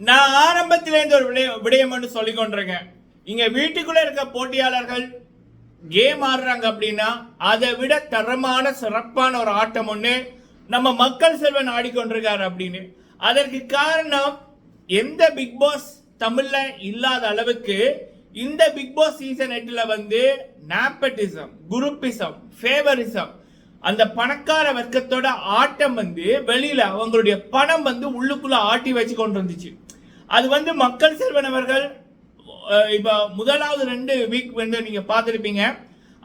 நான் ஆரம்பத்துல இருந்து ஒரு விடயம் விடயம் ஒன்று சொல்லி கொண்டிருக்கேன். இங்க வீட்டுக்குள்ள இருக்க போட்டியாளர்கள் கேம் ஆடுறாங்க அப்படின்னா அதை விட தரமான சிறப்பான ஒரு ஆட்டம் ஒண்ணு நம்ம மக்கள் செல்வன் ஆடிக்கொண்டிருக்காரு அப்படின்னு. அதற்கு காரணம் எந்த பிக் பாஸ் தமிழ்ல இல்லாத அளவுக்கு இந்த பிக் பாஸ் சீசன் எட்டுல வந்து நாப்பட்டிசம் குரூப்பிசம் ஃபேவரிசம் அந்த பணக்கார வர்க்கத்தோட ஆட்டம் வந்து வெளியில அவங்களுடைய பணம் வந்து உள்ளுக்குள்ள ஆட்டி வச்சு கொண்டு வந்துச்சு அது வந்து மக்கள் செல்வன் அவர்கள் இப்போ முதலாவது ரெண்டு வீக் வந்து நீங்கள் பார்த்துருப்பீங்க.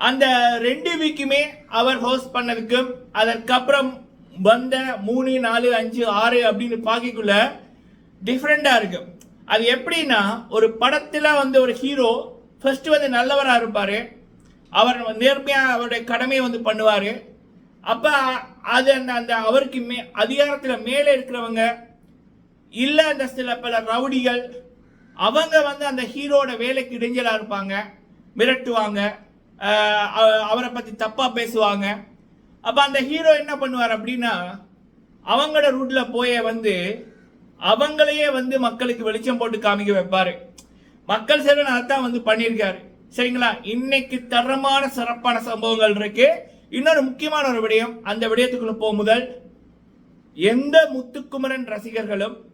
அந்த ரெண்டு வீக்குமே அவர் ஹோஸ்ட் பண்ணதுக்கு அதற்கப்புறம் வந்த மூணு நாலு அஞ்சு ஆறு அப்படின்னு பார்க்கக்குள்ள டிஃப்ரெண்ட்டாக இருக்கு. அது எப்படின்னா ஒரு படத்தில் வந்து ஒரு ஹீரோ ஃபர்ஸ்ட் வந்து நல்லவராக இருப்பார். அவர் நேர்மையாக அவருடைய கடமையை வந்து பண்ணுவார். அப்போ அது அந்த அந்த அவருக்கு மே அதிகாரத்தில் மேலே இருக்கிறவங்க இல்லை அந்த சில பல ரவுடிகள் அவங்க வந்து அந்த ஹீரோட வேலைக்கு இடைஞ்சலாக இருப்பாங்க மிரட்டுவாங்க அவ- அவரை பற்றி தப்பாக பேசுவாங்க. அப்போ அந்த ஹீரோ என்ன பண்ணுவார் அப்படின்னா அவங்களோட ரூட்ல போய வந்து அவங்களையே வந்து மக்களுக்கு வெளிச்சம் போட்டு காமிக்க வைப்பார். மக்கள் சேவை அதைத்தான் வந்து பண்ணியிருக்காரு. சரிங்களா? இன்னைக்கு தரமான சிறப்பான சம்பவங்கள் இருக்கு. இன்னொரு முக்கியமான ஒரு விடயம் அந்த விடயத்துக்குள்ள போக முதல் எந்த முத்துக்குமரன் ரசிகர்களும்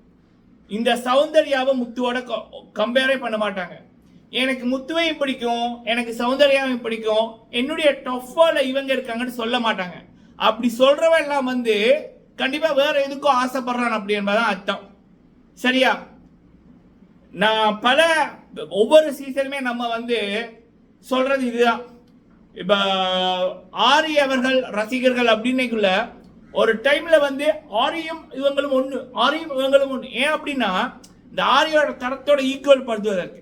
இந்த சௌந்தர்யாவை முத்துவோட கம்பேரே பண்ண மாட்டாங்க. எனக்கு முத்துவையும் பிடிக்கும் எனக்கு சௌந்தர்யாவையும் பிடிக்கும். என்னுடைய டொஃபால இவங்க இருக்காங்கன்னு சொல்ல மாட்டாங்க. அப்படி சொல்றவன் எல்லாம் வந்து கண்டிப்பா வேற எதுக்கும் ஆசைப்படுறான் அப்படி என்பதான் அர்த்தம். சரியா? நான் பல ஒவ்வொரு சீசனுமே நம்ம வந்து சொல்றது இதுதான். இப்ப ஆரி அவர்கள் ரசிகர்கள் அப்படின்னைக்குள்ள ஒரு டைம்ல வந்து ஆரியும் இவங்களும் ஒன்று ஆரியும் இவங்களும் ஒன்று ஏன் அப்படின்னா இந்த ஆரியோட தரத்தோட ஈக்குவல் படுத்துவதற்கு.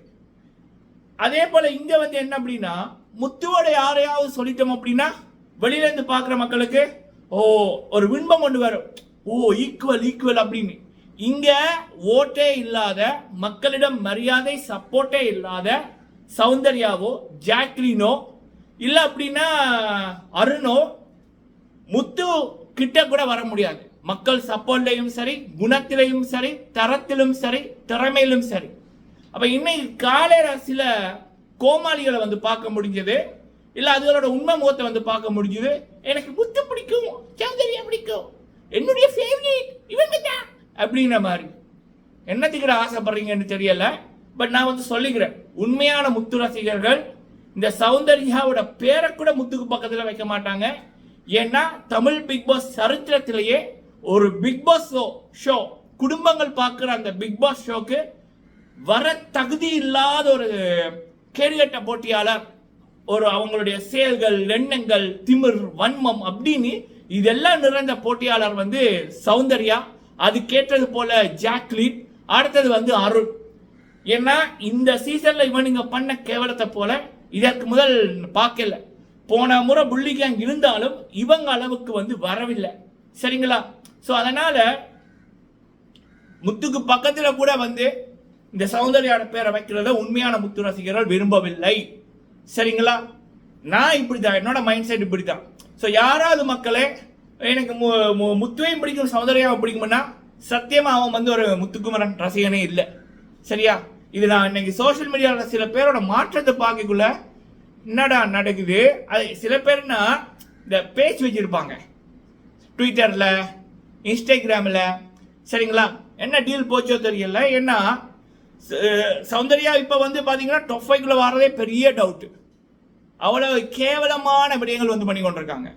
அதே போல இங்க வந்து என்ன அப்படின்னா முத்துவோட யாரையாவது சொல்லிட்டோம் அப்படின்னா வெளியில இருந்து பார்க்குற மக்களுக்கு ஓ ஒரு விண்பம் கொண்டு வரும். ஓ ஈக்குவல் ஈக்குவல் அப்படின்னு. இங்க ஓட்டே இல்லாத மக்களிடம் மரியாதை சப்போர்ட்டே இல்லாத சௌந்தர்யாவோ ஜாக்லினோ இல்லை அப்படின்னா அருணோ முத்து கிட்ட கூட வர முடியாது. மக்கள் சப்போர்ட்லையும் சரி குணத்திலையும் சரி தரத்திலும் சரி திறமையிலும் சரி. அப்ப இன்னைக்கு காலை சில கோமாளிகளை வந்து பார்க்க முடிஞ்சது. இல்ல அதுகளோட உண்மை முகத்தை வந்து பார்க்க முடிஞ்சது. எனக்கு முத்து பிடிக்கும் சௌந்தர்யா பிடிக்கும் என்னுடைய ஃபேவரேட் இவங்க தான் அப்படிங்கிற மாதிரி. என்னத்துக்கிற ஆசைப்படுறீங்கன்னு தெரியல. பட் நான் வந்து சொல்லிக்கிறேன் உண்மையான முத்து ரசிகர்கள் இந்த சௌந்தர்யாவோட பேரை கூட முத்துக்கு பக்கத்தில் வைக்க மாட்டாங்க. ஏன்னா தமிழ் பிக் பாஸ் சரித்திரத்திலேயே ஒரு பிக் பாஸ் ஷோ ஷோ குடும்பங்கள் பார்க்குற அந்த பிக் பாஸ் ஷோக்கு வர தகுதி இல்லாத ஒரு கேடுகட்ட போட்டியாளர் ஒரு அவங்களுடைய செயல்கள் எண்ணங்கள் திமிர் வன்மம் அப்படின்னு இதெல்லாம் நிறைந்த போட்டியாளர் வந்து சௌந்தர்யா அதுக்கேற்றது போல ஜாக்லின் அடுத்தது வந்து அருண். ஏன்னா இந்த சீசன்ல இவனுங்க பண்ண கேவலத்தை போல இதற்கு முதல் பார்க்கல. போன முறை புள்ளி கேங் இருந்தாலும் இவங்க அளவுக்கு வந்து வரவில்லை. சரிங்களா? ஸோ அதனால் முத்துக்கு பக்கத்தில் கூட வந்து இந்த சௌந்தர்யோட பேரை வைக்கிறத உண்மையான முத்து ரசிகர்கள் விரும்பவில்லை. சரிங்களா? நான் இப்படி தான் என்னோட மைண்ட் செட் இப்படிதான். ஸோ யாராவது மக்களே எனக்கு மு- மு- முத்துவையும் பிடிக்கும் சௌந்தர்யாவை பிடிக்கும்னா சத்தியமாக அவன் வந்து ஒரு முத்துக்குமரன் ரசிகனே இல்லை. சரியா? இது நான் இன்னைக்கு சோஷியல் மீடியாவில் சில பேரோட மாற்றத்தை பார்க்கக்குள்ள என்னடா நடக்குது? அது சில பேர்னா இந்த பேஜ் வச்சுருப்பாங்க. ட்விட்டரில் இன்ஸ்டாகிராமில் சரிங்களா? என்ன டீல் போச்சோ தெரியல. ஏன்னா சௌந்தர்யா இப்போ வந்து பார்த்தீங்கன்னா டொஃபைக்குள்ளே வர்றதே பெரிய டவுட்டு அவ்வளோ கேவலமான விடயங்கள் வந்து பண்ணி கொண்டிருக்காங்க.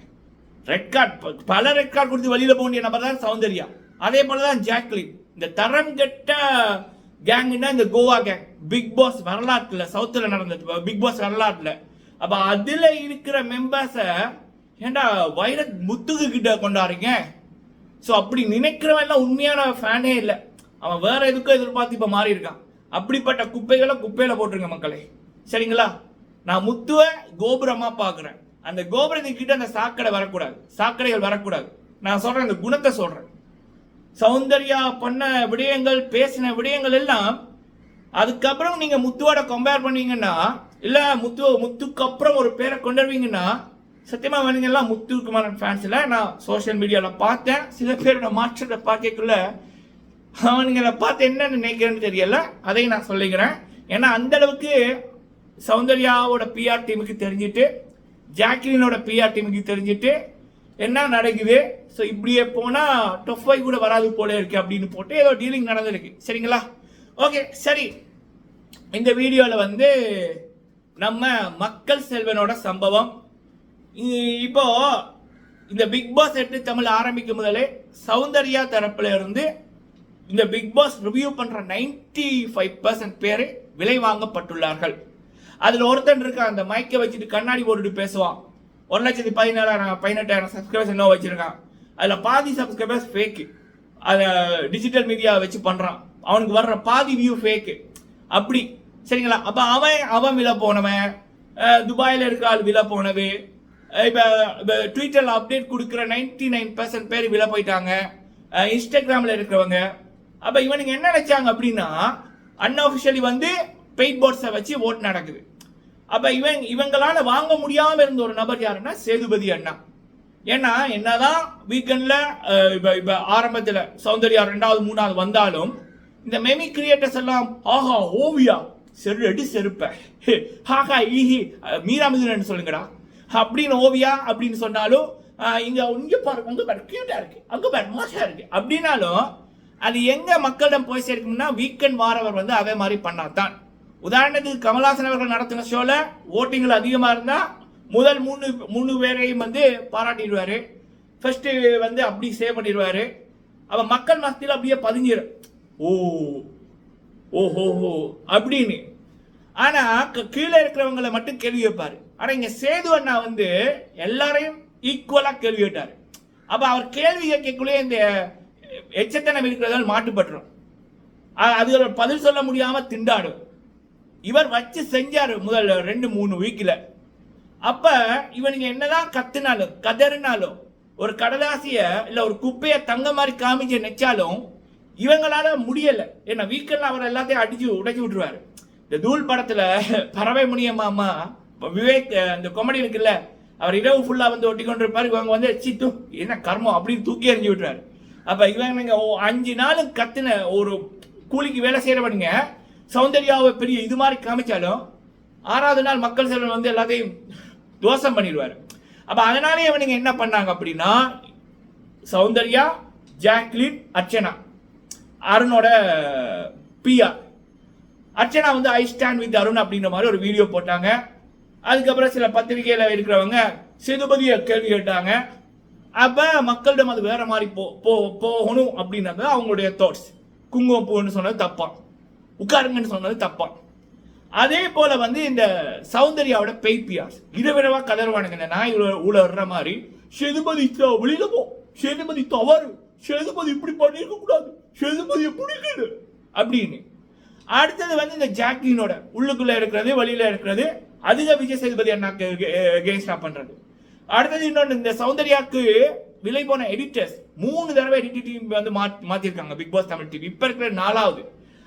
ரெட் கார்டு பல ரெட் கார்டு கொடுத்து வெளியில் போக வேண்டிய நபர் தான் சௌந்தர்யா. அதே போல தான் ஜாக்லின் இந்த தரம் கெட்ட கேங்குன்னா இந்த கோவா கேங் பிக் பாஸ் வரலாற்றில் சவுத்தில் நடந்தது பிக் பாஸ் வரலாற்றில். அப்ப அதுல இருக்கிற மெம்பர்ஸை ஏன்டா வைரத் முத்துக்கு கிட்ட கொண்டாடுறீங்க? ஸோ அப்படி நினைக்கிறவன் எல்லாம் உண்மையான ஃபேனே இல்லை. அவன் வேற எதுக்கும் எதிர்பார்த்து இப்போ மாறி இருக்கான். அப்படிப்பட்ட குப்பைகளை குப்பையில போட்டுருங்க மக்களே. சரிங்களா? நான் முத்துவை கோபுரமா பார்க்குறேன். அந்த கோபுரத்துக்கு கிட்ட அந்த சாக்கடை வரக்கூடாது. சாக்கடைகள் வரக்கூடாது. நான் சொல்றேன் அந்த குணத்தை சொல்றேன். சௌந்தர்யா பண்ண விடயங்கள் பேசின விடயங்கள் எல்லாம் அதுக்கப்புறம் நீங்க முத்துவோட கம்பேர் பண்ணீங்கன்னா இல்லை முத்து முத்துக்கு அப்புறம் ஒரு பேரை கொண்டு வருவீங்கன்னா சத்தியமா வேணுங்க முத்து முத்துக்குமாரன் ஃபேன்ஸில் நான் சோஷியல் மீடியாவில் பார்த்தேன். சில பேரோட மாற்றத்தை பார்க்கக்குள்ள அவனுங்களை பார்த்து என்ன நினைக்கிறேன்னு தெரியல. அதையும் நான் சொல்லிக்கிறேன். ஏன்னா அந்த அளவுக்கு சௌந்தர்யாவோட பிஆர் டீமுக்கு தெரிஞ்சுட்டு ஜாக்லினோட பிஆர் டீமுக்கு தெரிஞ்சுட்டு என்ன நடக்குது? ஸோ இப்படியே போனால் டொஃபை கூட வராது போல இருக்கு அப்படின்னு போட்டு ஏதோ டீலிங் நடந்திருக்கு. சரிங்களா? ஓகே சரி. இந்த வீடியோவில் வந்து நம்ம மக்கள் செல்வனோட சம்பவம். இப்போ இந்த பிக் பாஸ் எட்டு தமிழ் ஆரம்பிக்கும் முதலே சௌந்தர்யா தரப்புல இருந்து இந்த பிக் பாஸ் ரிவ்யூ பண்ற 95% ஃபைவ் பர்சன்ட் பேர் விலை வாங்கப்பட்டுள்ளார்கள். அதுல ஒருத்தன் இருக்கான் அந்த மைக்கை வச்சுட்டு கண்ணாடி போட்டுட்டு பேசுவான். ஒரு லட்சத்தி பதினேழாயிரம் பதினெட்டாயிரம் சப்ஸ்கிரைபர்ஸ் என்ன வச்சிருக்கான். அதுல பாதி சப்ஸ்கிரைபர்ஸ் ஃபேக்கு அதை டிஜிட்டல் மீடியா வச்சு பண்றான். அவனுக்கு வர்ற பாதி வியூ ஃபேக்கு அப்படி சரிங்களா? அப்போ அவன் அவன் விலை போனவன் துபாயில் இருக்கிற ஆள் விலை போனது இப்போ இப்ப அப்டேட் கொடுக்குற 99% நைன் பர்சன்ட் பேர் விலை போயிட்டாங்க. இன்ஸ்டாகிராமில் இருக்கிறவங்க. அப்போ இவனுங்க என்ன நினச்சாங்க அப்படின்னா அன்அஃபிஷியலி வந்து பெயிட் போர்ட்ஸை வச்சு ஓட் நடக்குது. அப்போ இவன் இவங்களால வாங்க முடியாமல் இருந்த ஒரு நபர் யாருன்னா சேதுபதி அண்ணா. ஏன்னா என்னதான் வீக்கெண்டில் இப்போ இப்போ ஆரம்பத்தில் சௌந்தர்யா ரெண்டாவது மூணாவது வந்தாலும் இந்த மெமி கிரியேட்டர்ஸ் எல்லாம் ஆஹா ஓவியா செரு அடி செருப்ப. ஹாஹா ஈஹி அஹ், மீரா சொல்லுங்கடா. அப்படின்னு ஓவியா அப்படின்னு சொன்னாலும் இங்கே இங்க பாரு அங்க பாரு கியூட்டா இருக்கு. அங்க பாரு மோசா இருக்கு. அப்படின்னாலும் அது எங்க மக்களிடம் போய் சேர்க்கணும்னா வீக்கெண்ட் வாரவர் வந்து அதே மாதிரி பண்ணாதான். உதாரணத்துக்கு கமல்ஹாசன் அவர்கள் நடத்தின ஷோல ஓட்டிங்கள் அதிகமா இருந்தா முதல் மூணு மூணு பேரையும் வந்து பாராட்டிடுவாரு. ஃபர்ஸ்ட் வந்து அப்படி சேவ் பண்ணிடுவாரு. அவ மக்கள் மத்தியில் அப்படியே பதிஞ்சிடும் ஓ ஓஹோஹோ அப்படின்னு. ஆனா க- கீழே இருக்கிறவங்கள மட்டும் கேள்வி வைப்பார் ஆனா இங்க சேது அண்ணா வந்து எல்லாரையும் ஈக்குவலா கேள்வி கேட்டாரு. அப்ப அவர் கேள்வி கேட்கக்குள்ளே இந்த எச்சத்தனம் இருக்கிறதால் மாட்டுப்பட்டுரும். அது ஒரு பதில் சொல்ல முடியாம திண்டாடும். இவர் வச்சு செஞ்சாரு முதல் ரெண்டு மூணு வீக்கில் அப்ப இவனுங்க என்னதான் கத்துனாலும் கதறினாலும் ஒரு கடலாசிய இல்ல ஒரு குப்பையை தங்க மாதிரி காமிச்சு நினைச்சாலும் இவங்களால முடியல. ஏன்னா வீக்கெண்ட்ல அவர் எல்லாத்தையும் அடிச்சு உடைச்சு விட்டுருவாரு. இந்த தூள் படத்துல பறவை முனியம்மாமா விவேக் அந்த காமெடி இருக்குல்ல அவர் இரவு ஃபுல்லா வந்து ஒட்டி கொண்டு இருப்பாரு இவங்க வந்து சித்து என்ன கர்மம் அப்படின்னு தூக்கி எறிஞ்சு விட்டுறாரு அப்ப இவங்க ஓ, அஞ்சு நாள் கத்துன ஒரு கூலிக்கு வேலை செய்யறவனுங்க சௌந்தர்யாவை பெரிய இது மாதிரி காமிச்சாலும் ஆறாவது நாள் மக்கள் செல்வன் வந்து எல்லாத்தையும் தோசம் பண்ணிடுவாரு. அப்ப அதனாலே இவனுங்க என்ன பண்ணாங்க அப்படின்னா சௌந்தர்யா ஜாக்லின் அர்ச்சனா. அருணோட பிஆர் அர்ச்சனா வந்து ஐ ஸ்டாண்ட் வித் அருண் அப்படின்ற மாதிரி ஒரு வீடியோ போட்டாங்க. அதுக்கப்புறம் சில பத்திரிகையில இருக்கிறவங்க சேதுபதியை கேள்வி கேட்டாங்க. அப்ப மக்களிடம் அது வேற மாதிரி போ போ- போகணும் அப்படின்னது அவங்களுடைய தாட்ஸ் குங்குமம் பூன்னு சொன்னது தப்பான் உட்காருங்கன்னு சொன்னது தப்பான் அதே போல வந்து இந்த சௌந்தர்யாவோட பெய்பியாஸ் இரவிரவா கதறுவானுங்க. இந்த நாய் உள்ள வர்ற மாதிரி சேதுபதி வெளியில போ. சேதுபதி தவறு. சேதுபதி இப்படி பண்ணிருக்க கூடாது. சேதுபதி பிடிக்குது. அப்படின்னு. அடுத்தது வந்து இந்த ஜாக்கினோட உள்ளுக்குள்ள இருக்கிறது வெளியில இருக்கிறது. அதிக விஜய் சேதுபதி அண்ணாக்கு எகேன்ஸ்டா பண்றது. அடுத்தது இன்னொன்று இந்த சௌந்தர்யாக்கு விலை போன எடிட்டர்ஸ் மூணு தடவை எடிட்டர் டீம் வந்து மாத்- மாத்திருக்காங்க. பிக் பாஸ் தமிழ் டிவி இப்ப இருக்கிற நாலாவது.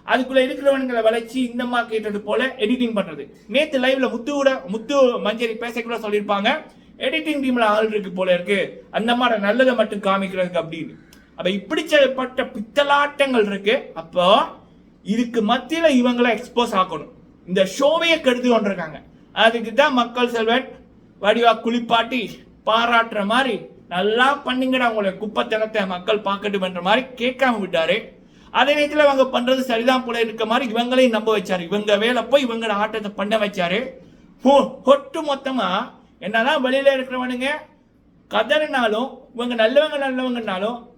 அதுக்குள்ள இருக்கிறவனுங்களை வளைச்சு இந்த கேட்டது போல எடிட்டிங் பண்றது. நேத்து லைவ்ல முத்து கூட முத்து மஞ்சரி பேசக்கூட சொல்லியிருப்பாங்க. எடிட்டிங் டீம்ல ஆள் இருக்கு போல இருக்கு. அந்த மாதிரி நல்லதை மட்டும் காமிக்கிறதுக்கு அப்படின்னு. அப்ப இப்படிப்பட்ட பித்தலாட்டங்கள் இருக்கு. அப்போ இதுக்கு மத்தியில இவங்களை எக்ஸ்போஸ் ஆக்கணும். இந்த ஷோவையே கெடுத்து கொண்டிருக்காங்க. அதுக்கு தான் மக்கள் செல்வன் வடிவா குளிப்பாட்டி பாராட்டுற மாதிரி நல்லா பண்ணுங்கடா உங்களை குப்பத்தனத்தை மக்கள் பார்க்கட்டும்ன்ற மாதிரி கேட்காம விட்டாரு. அதே நேரத்தில் இவங்க பண்றது சரிதான் போல இருக்க மாதிரி இவங்களையும் நம்ப வச்சாரு. இவங்க வேலை போய் இவங்களோட ஆட்டத்தை பண்ண வச்சாரு. ஹோ- ஒட்டு மொத்தமா என்னதான் வெளியில இருக்கிறவனுங்க கதறினாலும் இவங்க நல்லவங்க நல்லவங்கனாலும்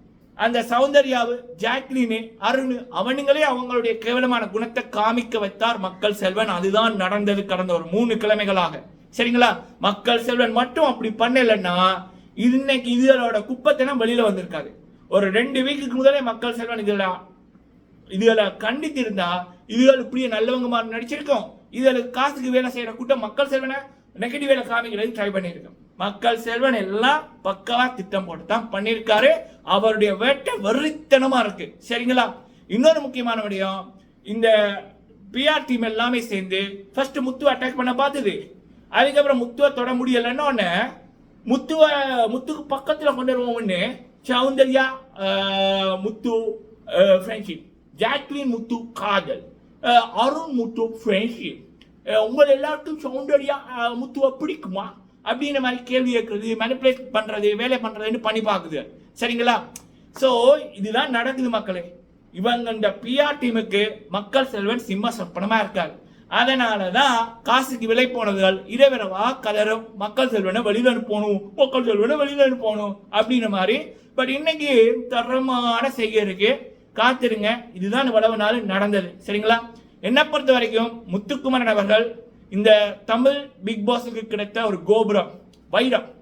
அந்த சௌந்தர்யாவு ஜாக்லினு அருண் அவனுங்களே அவங்களுடைய கேவலமான குணத்தை காமிக்க வைத்தார் மக்கள் செல்வன். அதுதான் நடந்தது கடந்த ஒரு மூணு கிழமைகளாக. சரிங்களா? மக்கள் செல்வன் மட்டும் அப்படி பண்ணலைன்னா இன்னைக்கு இதோட குப்பத்தனம் வெளியில வந்திருக்காது. ஒரு ரெண்டு வீக்குக்கு முதலே மக்கள் செல்வன் இதில் இதுகளை கண்டித்திருந்தா இதுகள் இப்படியே நல்லவங்க மாதிரி நடிச்சிருக்கோம். இதுகளுக்கு காசுக்கு வேலை செய்யற கூட்டம் மக்கள் செல்வனை நெகட்டிவ் வேலை காமிக்கிறது ட்ரை பண்ணியிருக்கோம். மக்கள் செல்வன் எல்லாம் பக்கவா திட்டம் போட்டு தான் பண்ணியிருக்காரு. அவருடைய வேட்டை வெறித்தனமா இருக்கு. சரிங்களா? இன்னொரு முக்கியமான விடயம் இந்த பிஆர் டீம் எல்லாமே சேர்ந்து ஃபர்ஸ்ட் முத்துவை அட்டாக் பண்ண பார்த்தது அதுக்கப்புறம் முத்துவை தொட முடியலைன்னு முத்துவை முத்துக்கு பக்கத்தில் கொண்டு வருவோம்னு சௌந்தர்யா முத்து ஃப்ரெண்ட்ஷிப் ஜாக்லின் முத்து காதல். அருண் முத்து ஃப்ரெண்ட்ஷிப் உங்கள் எல்லாருக்கும் சௌந்தர்யா முத்துவை பிடிக்குமா? அப்படின்ற மாதிரி கேள்வி கேட்கறது மேனிப்புலேட் பண்ணுறது வேலை பண்ணுறதுன்னு பண்ணி பார்க்குது. சரிங்களா? ஸோ இதுதான் நடக்குது மக்களே. இவங்க இந்த பிஆர் டீமுக்கு மக்கள் செல்வன் சிம்ம சொப்பனமாக இருக்காரு. அதனால தான் காசுக்கு விலை போனதுகள் இரவிரவா கலரும் மக்கள் செல்வனை வெளியில் அனுப்பணும் மக்கள் செல்வனை வெளியில் அனுப்பணும் அப்படின்ற மாதிரி. பட் இன்னைக்கு தரமான செய்கை இருக்கு. காத்திருங்க. இதுதான் இவ்வளவு நாள் நடந்தது. சரிங்களா? என்னை பொறுத்த வரைக்கும் முத்துக்குமரன் அவர்கள் இந்த தமிழ் பிக் பாஸுக்கு கிடைத்த ஒரு கோபுரம் வைரம்.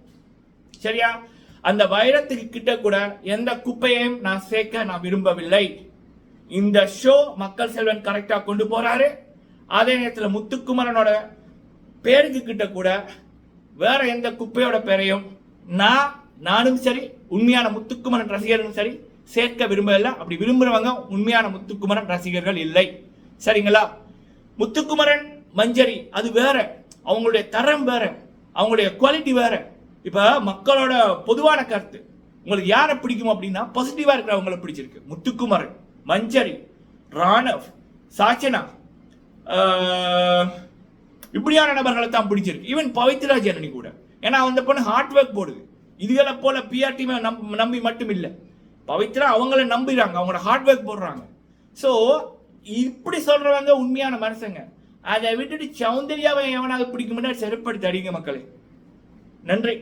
சரியா? அந்த வைரத்துக்கு கிட்ட கூட எந்த குப்பையையும் நான் சேர்க்க நான் விரும்பவில்லை. இந்த ஷோ மக்கள் செல்வன் கரெக்டாக கொண்டு போறாரு. அதே நேரத்தில் முத்துக்குமரனோட பேருக்கு கிட்ட கூட வேற எந்த குப்பையோட பேரையும் நான் நானும் சரி உண்மையான முத்துக்குமரன் ரசிகர்களும் சரி சேர்க்க விரும்பவில்லை. அப்படி விரும்புறவங்க உண்மையான முத்துக்குமரன் ரசிகர்கள் இல்லை. சரிங்களா? முத்துக்குமரன் மஞ்சரி அது வேற. அவங்களுடைய தரம் வேற. அவங்களுடைய குவாலிட்டி வேற. இப்போ மக்களோட பொதுவான கருத்து. உங்களுக்கு யாரை பிடிக்கும் அப்படின்னா பாசிட்டிவாக இருக்கிறவங்களை பிடிச்சிருக்கு. முத்துக்குமரன் மஞ்சரி ராணவ் சாச்சனா இப்படியான நபர்களை தான் பிடிச்சிருக்கு. ஈவன் பவித்ரா ஜனனி கூட. ஏன்னா அந்த பொண்ணு ஹார்ட் ஒர்க் போடுது. இதுகளை போல பிஆர் டீமை நம்பி மட்டும் இல்லை பவித்ரா அவங்கள நம்புறாங்க. அவங்களோட ஹார்ட் ஒர்க் போடுறாங்க. ஸோ இப்படி சொல்றவங்க உண்மையான மனுஷங்க. அதை விட்டுட்டு சௌந்தர்யாவை எவனாக பிடிக்கும்னா செருப்படுத்தி அடிங்க மக்களே. நன்றி.